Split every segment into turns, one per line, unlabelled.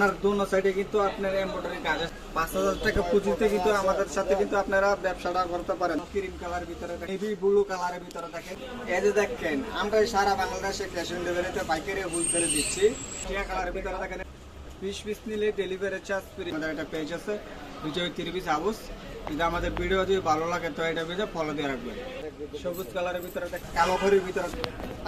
ওনার দোনো সাইডে কিন্তু আপনার এমব্রয়ডারি কাজ পাঁচ হাজার টাকা পুঁজিতে কিন্তু আমাদের সাথে কিন্তু আপনারা ব্যবসাটা করতে পারেন। ক্রিম কালার ভিতরে নেভি ব্লু কালারের ভিতরে থাকে এই যে দেখেন, আমরা সারা বাংলাদেশে ক্যাশ অন ডেলিভারিতে পাইকারি হোলসেলে দিচ্ছি। টিয়া কালারের ভিতরে দেখেন, বিশ পিস নিলে ডেলিভারি চার্জ ফ্রি আমাদের একটা পেজ আছে, বিজয় তিরিশ হাউস যদি আমাদের ভিডিও যদি ভালো লাগে, তো এটা ভিডিও ফলো দিয়ে রাখবেন। সবুজ কালারের ভিতরে কালো ঘরের ভিতরে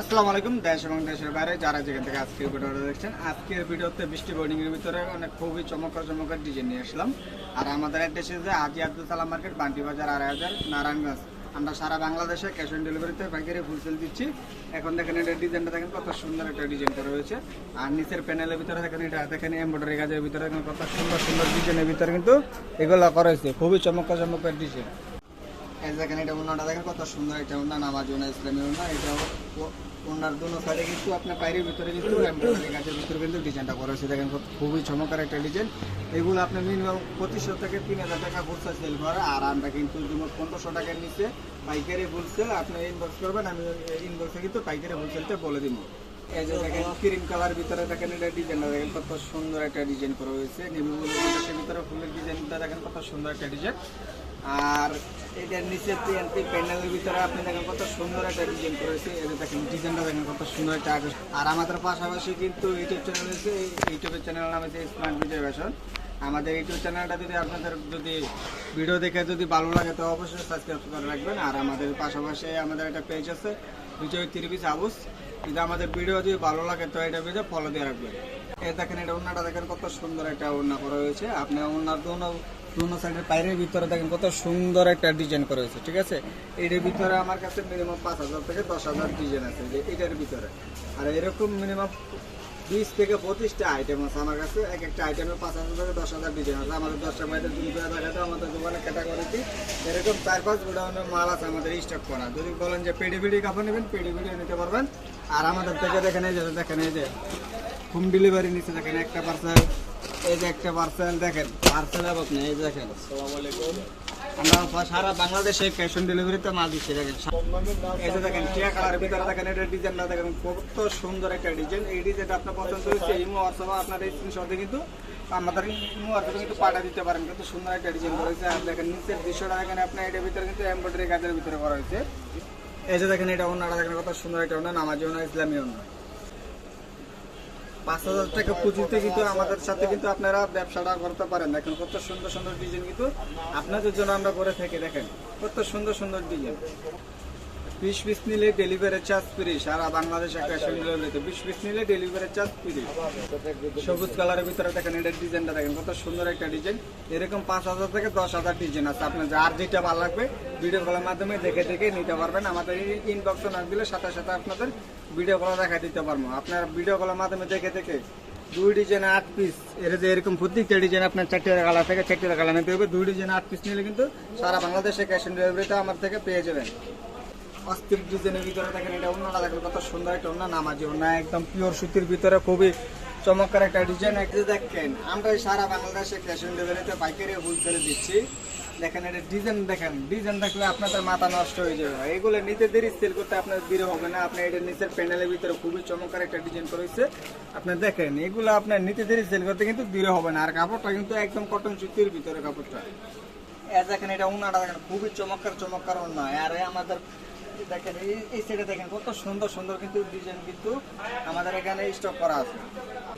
আসসালামু আলাইকুম, দেশ এবং দেশের বাইরে যারা যেখান থেকে আজকের ভিডিওটা দেখছেন, আজকের ভিডিওতে বৃষ্টি বোর্ডিং এর ভিতরে অনেক খুবই চমৎকার চমৎকার ডিজাইন নিয়ে আসলাম। আর আমাদের অ্যাড্রেস যে আজি আব্দুল সালাম মার্কেট বান্টি বাজার, আড়াই হাজার, নারায়ণগঞ্জ। আমরা সারা বাংলাদেশে ক্যাশ অন ডেলিভারিতে পাইকারি ফুলসেল দিচ্ছি। এখন দেখেন এটা ডিজাইনটা দেখেন কত সুন্দর একটা ডিজাইনটা রয়েছে। আর নিচের প্যানেলের ভিতরে দেখেন এটা, দেখেন এমব্রয়ডারি কাজের ভিতরে দেখেন কত সুন্দর সুন্দর ডিজাইনের ভিতরে কিন্তু এগুলো করা হয়েছে। খুবই চমৎকার চমৎকার ডিজাইন দেখেন এটা উন্নটা দেখেন কত সুন্দর, এটা উন্নয়ন নামাজ জন্য ইসলামী উন্নয়ন এটা ওনার দুনো সাইডে কিন্তু আপনার পায়ের ভিতরে কিন্তু কাজের ভিতরে কিন্তু ডিজাইনটা করা হয়েছে। দেখেন খুবই চমৎকার একটা ডিজাইন এগুলো আপনার মিনিমাম পঁচিশশো থেকে তিন হাজার টাকা ফুলসা সেল করে। আর আমরা কিন্তু পনেরোশো টাকার নিচে পাইকারি ফুলসেল আপনি ইনবক্স করবেন, আমি ইনবক্সে কিন্তু পাইকারি ফুলসেলটা বলে দিব। এই যে দেখেন ক্রিম কালার ভিতরে দেখেন, এটা ডিজাইনটা দেখেন, কত সুন্দর একটা ডিজাইন করা হয়েছে। ভিতরে ফুলের ডিজাইনটা দেখেন, কত সুন্দর একটা ডিজাইন আর এটার নিচে প্যান্ডেলের ভিতরে আপনি দেখেন কত সুন্দর একটা ডিজাইন করেছে এটা দেখেন ডিজাইনটা দেখেন কত সুন্দর একটা আর আমাদের পাশাপাশি কিন্তু ইউটিউব চ্যানেল আছে। ইউটিউবের চ্যানেল নাম হচ্ছে স্মার্ট বিজয় ফ্যাশন আমাদের ইউটিউব চ্যানেলটা যদি আপনাদের যদি ভিডিও দেখে যদি ভালো লাগে, তো অবশ্যই সাবস্ক্রাইব করে রাখবেন। আর আমাদের পাশাপাশি আমাদের একটা পেজ আছে। বিজয় তিরিশ হাউস যদি আমাদের ভিডিও যদি ভালো লাগে, তো এটা ভিডিও ফলো দিয়ে রাখবেন। এ দেখেন, এটা ওনাটা দেখেন কত সুন্দর একটা ওনা করা হয়েছে। আপনি ওনার দোনো দোনো সাইডের বাইরের ভিতরে দেখেন কত সুন্দর একটা ডিজাইন করা হয়েছে, ঠিক আছে? এটার ভিতরে আমার কাছে মিনিমাম পাঁচ হাজার থেকে দশ হাজার ডিজাইন আছে, যে এটার ভিতরে। আর এরকম মিনিমাম বিশ থেকে পঁচিশটা আইটেম আছে আমার কাছে। এক একটা আইটেমে পাঁচ হাজার থেকে দশ হাজার ডিজাইন আছে। আমাদের দশটা বাইরে জুম করে দেখাতে আমাদের দোকানে ক্যাটাগরিতে এরকম চার পাঁচ গোডাউনের মাল আছে আমাদের স্টক করা যদি বলেন যে পেডি পেডি কাপড় নেবেন পেডি পেডিও নিতে পারবেন। আর আমাদের থেকে দেখেন এই যে, দেখেন এই যে হোম ডেলিভারি নিচে দেখেন একটা পার্সেল এই যে একটা পার্সেল দেখেন পার্সেল আপনি এই দেখেন। আমরা সারা বাংলাদেশে ক্যাশ অন মাল ভিতরে দেখেন, এটা দেখেন, কত সুন্দর একটা ডিজাইন এই আপনার পছন্দ হয়েছে আপনার এই কিন্তু আমাদের কিন্তু দিতে পারেন। সুন্দর একটা ডিজাইন দেখেন, নিচের দৃশ্যটা আপনার ভিতরে কিন্তু এমব্রয়ডারি কাজের ভিতরে করা হয়েছে। এই দেখেন, এটা ওনারা দেখেন কত সুন্দর একটা অন্য নামাজি ওনা ইসলামী অন্য পাঁচ হাজার টাকা পুঁজিতে কিন্তু আমাদের সাথে কিন্তু আপনারা ব্যবসাটা করতে পারেন। দেখেন কত সুন্দর সুন্দর ডিজাইন কিন্তু আপনাদের জন্য আমরা করে থাকি, দেখেন। কত সুন্দর সুন্দর ডিজাইন। বিশ পিস নিলে ডেলিভারি চার্জ ফ্রি সারা বাংলাদেশে ক্যাশ ডেলিভারিতে বিশ পিস নিলে ডেলিভারি চার্জ ফ্রি সবুজ কালারের ভিতরে দেখেন এটার ডিজাইনটা দেখেন, কত সুন্দর একটা ডিজাইন এরকম পাঁচ হাজার থেকে দশ হাজার ডিজাইন আছে। আপনার যার যেটা ভালো লাগবে ভিডিও কলের মাধ্যমে দেখে দেখে নিতে পারবেন। আমাদের ইনবক্সে না দিলে সাথে সাথে আপনাদের ভিডিও কল দেখা দিতে পারব। আপনার ভিডিও কলের মাধ্যমে দেখে দেখে দুই ডিজাইন আট পিস এর যে এরকম প্রত্যেকটা ডিজাইন আপনার চারটে কালার থেকে চারটে কালার নিতে হবে। দুই ডিজাইন আট পিস নিলে কিন্তু সারা বাংলাদেশে ক্যাশ অন ডেলিভারিটা আমার থেকে পেয়ে যাবেন। অস্থির ডিজাইনের ভিতরে দেখেন এটা অন্যটা দেখেন কত সুন্দর একটা অন্য নামাজি অন্য একদম পিওর সুতির ভিতরে, খুবই চমৎকার একটা ডিজাইন একটা দেখেন, আমরা সারা বাংলাদেশে ক্যাশ অন ডেলিভারিতে পাইকারি হোলসেলে দিচ্ছি। দেখেন, এটা ডিজাইন দেখেন ডিজাইন দেখলে আপনাদের মাথা নষ্ট হয়ে যাবে এগুলো নিতে দেরি সেল করতে আপনার দেরি হবে না। আপনি এটা নিচের প্যানেলের ভিতরে খুবই চমৎকার একটা ডিজাইন করেছে আপনি দেখেন, এগুলো আপনার নিতে দেরি সেল করতে কিন্তু দেরি হবে না। আর কাপড়টা কিন্তু একদম কটন সুতির ভিতরে কাপড়টা। দেখেন, এটা উনাটা দেখেন, খুবই চমৎকার চমৎকার উন্না আর আমাদের দেখেন, এই- দেখেন কত সুন্দর সুন্দর কিন্তু ডিজাইন কিন্তু আমাদের এখানে স্টক করা আছে।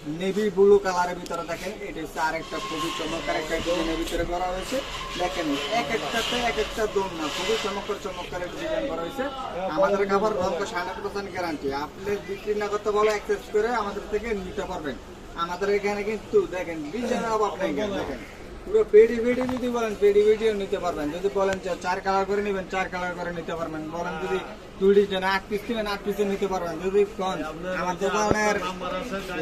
নেভি ব্লু কালারের ভিতরে দেখেন, এটা হচ্ছে আরেকটা খুবই চমৎকার একটা ডিজাইনের ভিতরে করা হয়েছে। দেখেন, এক একটাতে এক একটা দম না খুবই চমৎকার চমৎকার ডিজাইন করা হয়েছে। আমাদের ঘণ্টা হান্ড্রেড পার্সেন্ট গ্যারান্টি আপনি বিক্রি না করতে বলে অ্যাক্সেস করে আমাদের থেকে নিতে পারবেন। আমাদের এখানে কিন্তু দেখেন ডিজাইনের অভাব নেই, দেখেন। পুরো পেডি পেডি যদি বলেন, পেডি পেডিও নিতে পারবেন। যদি বলেন যে চার কালার করে নেবেন, চার কালার করে নিতে পারবেন। বলেন যদি দুই ডিজাইন আট পিস নেবেন আট পিসে নিতে পারবেন। যদি কোন, আমার দোকানের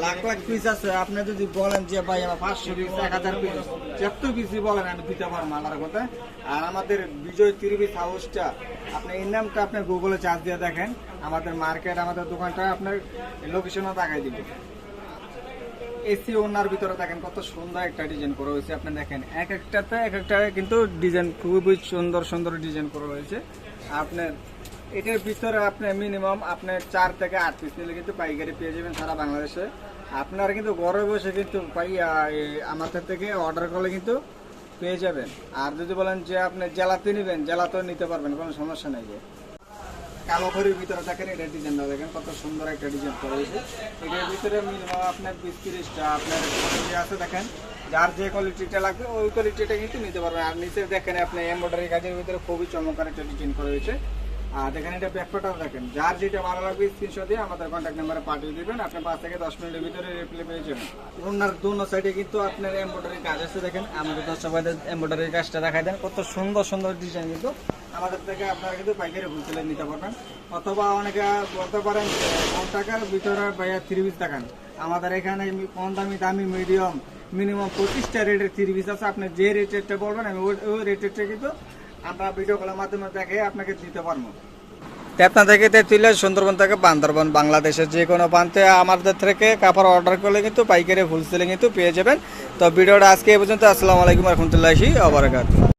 লাখ লাখ পিস আছে, আপনি যদি বলেন যে, ভাই, আমার পাঁচশো পিস এক হাজার পিস যত পিসই বলেন, আমি দিতে পারব আমার কথা। আর আমাদের বিজয় তিরিশ হাউসটা আপনি এই নামটা আপনি গুগলে চার্জ দিয়ে দেখেন। আমাদের মার্কেট আমাদের দোকানটা আপনার লোকেশনও দেখাই দিবে। এসি ওনার ভিতরে দেখেন কত সুন্দর একটা ডিজাইন করা হয়েছে। আপনি দেখেন, এক একটাতে এক একটা কিন্তু ডিজাইন খুবই সুন্দর সুন্দর ডিজাইন করা হয়েছে। আপনার এটার ভিতরে আপনি মিনিমাম আপনার চার থেকে আট পিস নিলে কিন্তু পাইকারি পেয়ে যাবেন সারা বাংলাদেশে। আপনারা কিন্তু ঘরে বসে কিন্তু এই আমাদের থেকে অর্ডার করলে কিন্তু পেয়ে যাবেন। আর যদি বলেন যে আপনি জেলাতে নেবেন জেলাতেও নিতে পারবেন, কোনো সমস্যা নেই যে। কালো খড়ির ভিতরে দেখেন, এটা ডিজাইনটা দেখেন, কত সুন্দর একটা ডিজাইন করা হয়েছে। এটার ভিতরে মিনিমাম আপনার বিশ তিরিশটা, আপনার যে আছে দেখেন, যার যে কোয়ালিটিটা লাগবে, ওই কোয়ালিটিটা কিন্তু নিতে পারবেন আর নিচে দেখেন আপনি এমব্রয়ডারি কাজের ভিতরে খুবই চমৎকার একটা ডিজাইন করা হয়েছে। আর দেখেন, এটা ব্যাকপাটাও দেখেন। যার যেটা ভালো লাগবে স্ক্রিনশট দিয়ে আমাদের কন্ট্যাক্ট নাম্বারে পাঠিয়ে দেবেন। আপনি পাঁচ থেকে দশ মিনিটের ভিতরে রিপ্লাই পেয়ে যাবেন। ওনার দোনো সাইডে কিন্তু আপনার এমব্রয়ডারি কাজ আছে দেখেন। আমাদের দর্শক ভাইদের এমব্রয়ডারি কাজটা দেখাই দেন। কত সুন্দর সুন্দর ডিজাইন কিন্তু। আমাদের থেকে আপনারা কিন্তু পাইকারি হোলসেলে নিতে পারবেন। অথবা অনেকে বলতে পারেন কম টাকার ভিতরে ভাইয়া থ্রি দেখান। আমাদের এখানে কম দামি দামি মিডিয়াম মিনিমাম পঁচিশটা রেটের থ্রি আছে। আপনি যে রেটেরটা বলবেন, আমি ওই রেটেরটা কিন্তু আমরা ভিডিও কলের মাধ্যমে দেখে আপনাকে দিতে পারব। আপনার থেকে তেঁতুলিয়া, সুন্দরবন থেকে বান্দরবন, বাংলাদেশের যে কোনো প্রান্তে আমাদের থেকে কাপড় অর্ডার করলে কিন্তু পাইকারি হোলসেলে কিন্তু পেয়ে যাবেন। তো ভিডিওটা আজকে এই পর্যন্ত। আসসালামু আলাইকুম রহমতুল্লাহি আবরাকাত